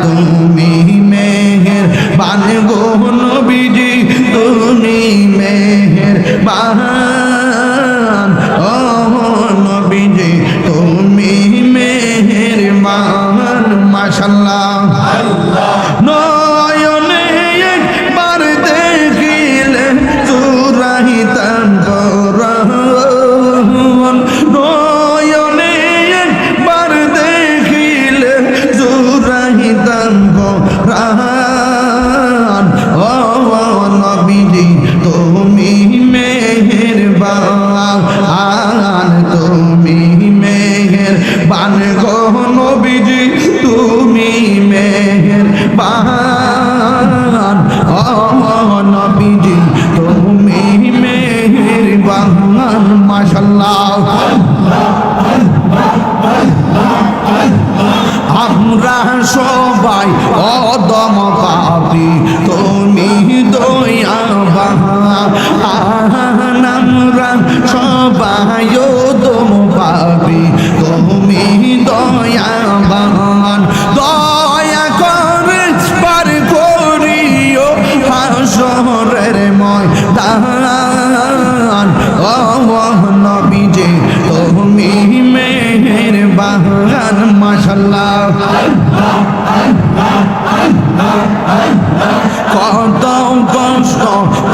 তুমি মেহের বান গোহন বিজি তুমি মেহের বান ও নবীজি তুমি মেহের বান মাশাল্লাহ পরাণ ও নবীজি, তুমি মেহেরবান। তুমি মেহের বান গো তুমি মেহের বান ও নবীজি, তুমি মেহের বান মাশাল্লাহ আমরা সবাই অদম পাপি তুমি দয়া আমরা সবাই অদম পাপি তুমি দয়াবান। দয়া করে পার করিও হাসরের ময়দান। ও নবীজি, তুমি মেহের বাহান মাশাল্লাহ কত কষ্ট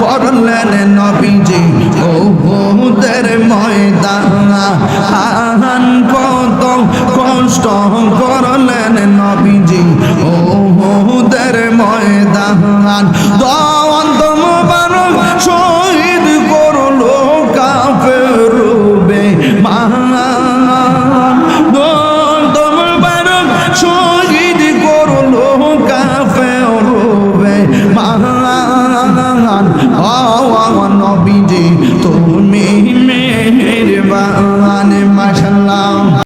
করলেন নবীজি ও বহুদের ময়দান ও নবীজি তুমি